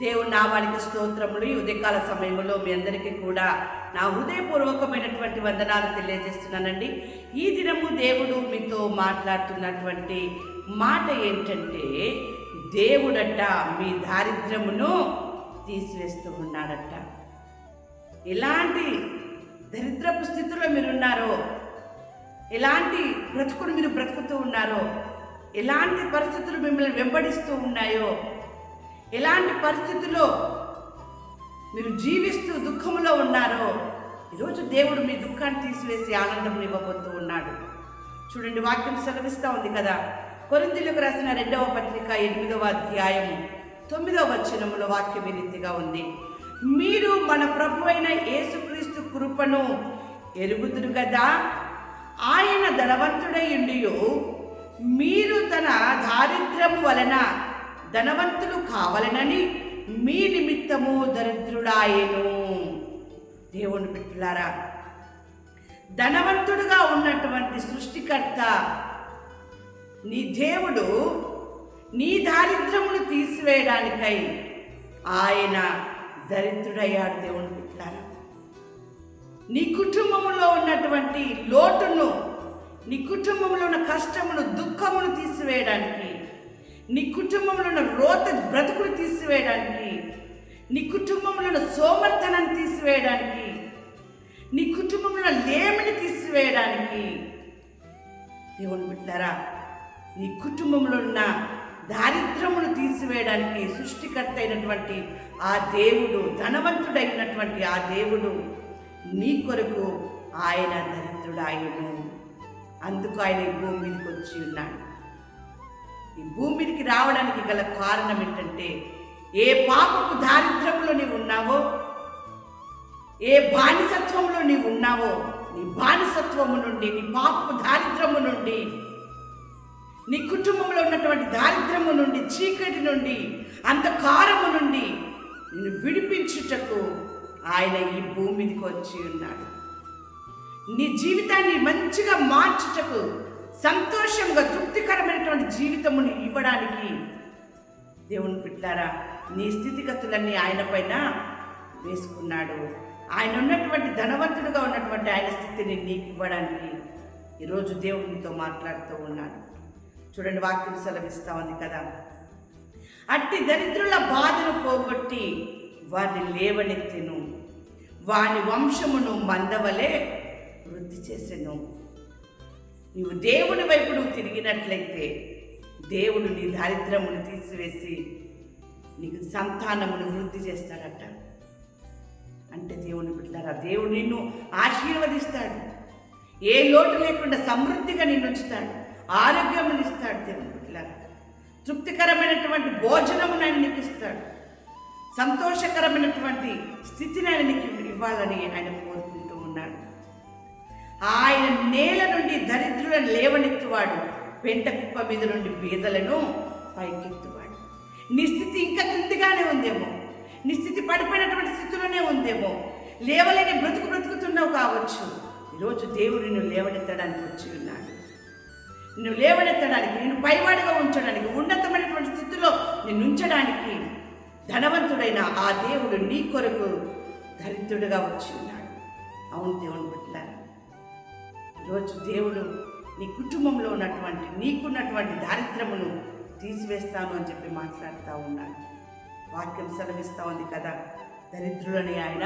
దేవుని నామానికి స్తోత్రములు. ఈ ఉదయకాల సమయంలో మీ అందరికీ కూడా నా హృదయపూర్వకమైనటువంటి వందనాలు తెలియజేస్తున్నానండి. ఈ దినము దేవుడు మీతో మాట్లాడుతున్నటువంటి మాట ఏంటంటే దేవుడట మీ దారిద్ర్యమును తీసివేస్తూ ఉన్నాడట ఎలాంటి దరిద్రపు స్థితిలో మీరున్నారో ఎలాంటి బ్రతుకులు మీరు బ్రతుకుతూ ఉన్నారో ఎలాంటి పరిస్థితులు మిమ్మల్ని వెంబడిస్తూ ఉన్నాయో ఎలాంటి పరిస్థితుల్లో మీరు జీవిస్తూ దుఃఖంలో ఉన్నారో ఈరోజు దేవుడు మీ దుఃఖాన్ని తీసివేసి ఆనందం ఇవ్వబోతూ ఉన్నాడు. చూడండి వాక్యం సెలవిస్తూ ఉంది కదా. కొరిందులకు రాసిన రెండవ పత్రిక ఎనిమిదవ అధ్యాయము తొమ్మిదవ వచనములో వాక్యం ఈ రీతిగా ఉంది. మీరు మన ప్రభు అయిన యేసుక్రీస్తు కృపను ఎరుగుదురు కదా? ఆయన ధనవంతుడై ఉండియు మీరు తన దారిద్ర్యము వలన ధనవంతులు కావాలనని మీ నిమిత్తము దరిద్రుడాయను. దేవుని బిడ్డలారా ధనవంతుడుగా ఉన్నటువంటి సృష్టికర్త నీ దేవుడు నీ దారిద్ర్యమును తీసివేయడానికై ఆయన దరిద్రుడయ్యాడు దేవుని బిడ్డలారా. నీ కుటుంబంలో ఉన్నటువంటి లోటును నీ కుటుంబంలో ఉన్న కష్టమును దుఃఖమును తీసివేయడానికి నీ కుటుంబంలో ఉన్న రోత బ్రతుకులు తీసివేయడానికి నీ కుటుంబంలో ఉన్న సోమర్థనాన్ని తీసివేయడానికి నీ కుటుంబంలో ఉన్న లేమిని తీసివేయడానికి. దేవుని బిడ్డారా నీ కుటుంబంలో ఉన్న దారిద్రమును తీసివేయడానికి సృష్టికర్త అయినటువంటి ఆ దేవుడు ధనవంతుడైనటువంటి ఆ దేవుడు నీ కొరకు ఆయన దరిద్రుడాయను అందుకు ఆయన భూమి మీదకి వచ్చి ఉన్నాడు. ఈ భూమికి రావడానికి గల కారణం ఏంటంటే ఏ పాపపు దారిద్రంలో నీవు ఉన్నావో ఏ బానిసత్వంలో నీవు ఉన్నావో నీ బానిసత్వము నుండి నీ పాపపు దారిద్రము నుండి నీ కుటుంబంలో ఉన్నటువంటి దారిద్రము నుండి చీకటి నుండి అంధకారము నుండి నిన్ను విడిపించుటకు ఆయన ఈ భూమికి వచ్చి ఉన్నాడు. నీ జీవితాన్ని మంచిగా మార్చుటకు సంతోషంగా తృప్తికరమైనటువంటి జీవితమును ఇవ్వడానికి దేవుని పెట్టారా నీ స్థితిగతులన్నీ ఆయన పైన వేసుకున్నాడు. ఆయన ఉన్నటువంటి ధనవంతుడుగా ఉన్నటువంటి ఆయన స్థితిని నీకు ఇవ్వడానికి ఈరోజు దేవునితో మాట్లాడుతూ ఉన్నాడు. చూడండి వాక్యం సెలవిస్తా ఉంది కదా. అట్టి దరిద్రుల బాధను పోగొట్టి వారిని లేవనెత్తిను. వాని వంశమును మందవలే వృద్ధి చేసెను. నీవు దేవుని వైపు నువ్వు తిరిగినట్లయితే దేవుడు నీ దారిద్రమును తీసివేసి నీకు సంతానమును వృద్ధి చేస్తాడట. అంటే దేవుని బిడ్డారా దేవుడు నిన్ను ఆశీర్వదిస్తాడు. ఏ లోటు లేకుండా సమృద్ధిగా నిన్ను ఉంచుతాడు. ఆరోగ్యమును ఇస్తాడు దేవుని బిడ్డారా తృప్తికరమైనటువంటి భోజనమును ఆయన నీకు ఇస్తాడు. సంతోషకరమైనటువంటి స్థితిని ఆయన నీకు ఇవ్వాలని ఆయన కోరుతున్నాడు ఆయన నేల నుండి దరిద్రులను లేవనెత్తువాడు పెంట కుప్ప మీద నుండి బీదలను పైకెత్తువాడు. నీ స్థితి ఇంకా క్రిందిగానే ఉందేమో. నీ స్థితి పడిపోయినటువంటి స్థితిలోనే ఉందేమో. లేవలేని బ్రతుకు బ్రతుకుతున్నావు కావచ్చు. ఈరోజు దేవుడు నిన్ను లేవనెత్తడానికి వచ్చి ఉన్నాడు. నిన్ను లేవనెత్తడానికి నిన్ను పైవాడిగా ఉంచడానికి ఉన్నతమైనటువంటి స్థితిలో నిన్ను ఉంచడానికి ధనవంతుడైన ఆ దేవుడు నీ కొరకు దరిద్రుడుగా వచ్చి ఉన్నాడు. అవును దేవుని బిడ్డలారా ఈరోజు దేవుడు నీ కుటుంబంలో ఉన్నటువంటి నీకున్నటువంటి దారిద్రమును తీసివేస్తాను అని చెప్పి మాట్లాడుతూ ఉన్నాడు. వాక్యం సెలవిస్తూ ఉంది కదా. దరిద్రులని ఆయన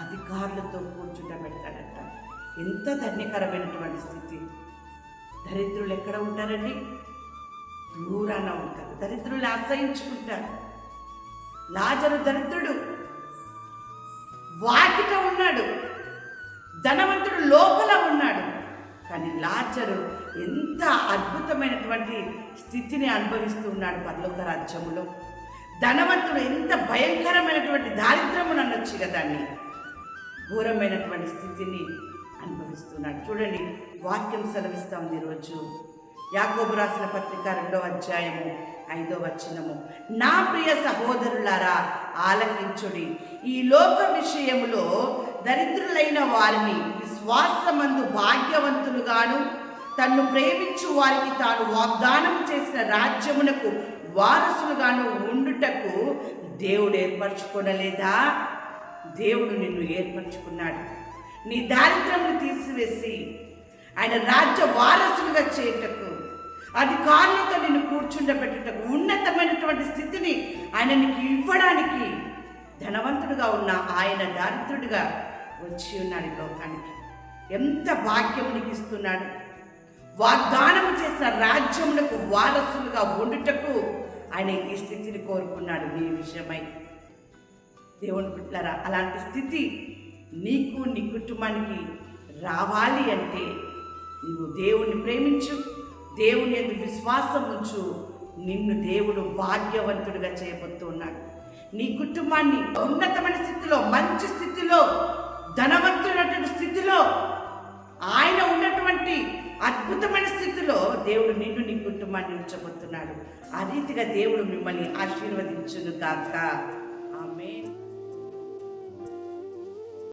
అధికారులతో కూర్చుంట పెడతాడట ఎంత ధన్యకరమైనటువంటి స్థితి. దరిద్రులు ఎక్కడ ఉంటారండి? దూరాన ఉంటారు. దరిద్రులు ఆశ్రయించుకుంటారు. లాజరు దరిద్రుడు వాకిట ఉన్నాడు. ధనవంతుడు లోపల కానీ లాజరు ఎంత అద్భుతమైనటువంటి స్థితిని అనుభవిస్తూ ఉన్నాడు పరలోక రాజ్యములో. ధనవంతుడు ఎంత భయంకరమైనటువంటి దారిద్రమును అనొచ్చు కదా దాన్ని ఘోరమైనటువంటి స్థితిని అనుభవిస్తున్నాడు. చూడండి వాక్యం సెలవిస్తాం ఈరోజు యాకోబు రాసిన పత్రిక రెండో అధ్యాయము ఐదో వచనము. నా ప్రియ సహోదరులారా ఆలకించుడి. ఈ లోక విషయములో దరిద్రులైన వారిని విశ్వాసమందు భాగ్యవంతులుగాను తన్ను ప్రేమించు వారికి తాను వాగ్దానం చేసిన రాజ్యమునకు వారసులుగాను ఉండుటకు దేవుడు ఏర్పరచుకోనలేదా? దేవుడు నిన్ను ఏర్పరచుకున్నాడు. నీ దారిద్ర్యమును తీసివేసి ఆయన రాజ్య వారసులుగా చేయటకు అధికారులతో నిన్ను కూర్చుండబెట్టుటకు ఉన్నతమైనటువంటి స్థితిని ఆయన నీకు ఇవ్వడానికి ధనవంతుడుగా ఉన్న ఆయన దారిద్రుడిగా వచ్చి ఉన్నాడు ఈ లోకానికి. ఎంత భాగ్యం ఇస్తున్నాడు. వాగ్దానము చేసిన రాజ్యములకు వారసులుగా ఉండుటకు ఆయన ఈ స్థితిని కోరుకున్నాడు. నీ విషయమై దేవుని బిడ్డలారా అలాంటి స్థితి నీకు నీ కుటుంబానికి రావాలి అంటే నువ్వు దేవుణ్ణి ప్రేమించు దేవుని ఎందుకు విశ్వాసం ఉంచు నిన్ను దేవుడు భాగ్యవంతుడిగా చేయబోతున్నాడు. నీ కుటుంబాన్ని ఉన్నతమైన స్థితిలో మంచి స్థితిలో ధనవంతుడైనటువంటి స్థితిలో ఆయన ఉన్నటువంటి అద్భుతమైన స్థితిలో దేవుడు నిన్ను నీ కుటుంబాన్ని ఉంచబోతున్నాడు. ఆ రీతిగా దేవుడు మిమ్మల్ని ఆశీర్వదించును గాక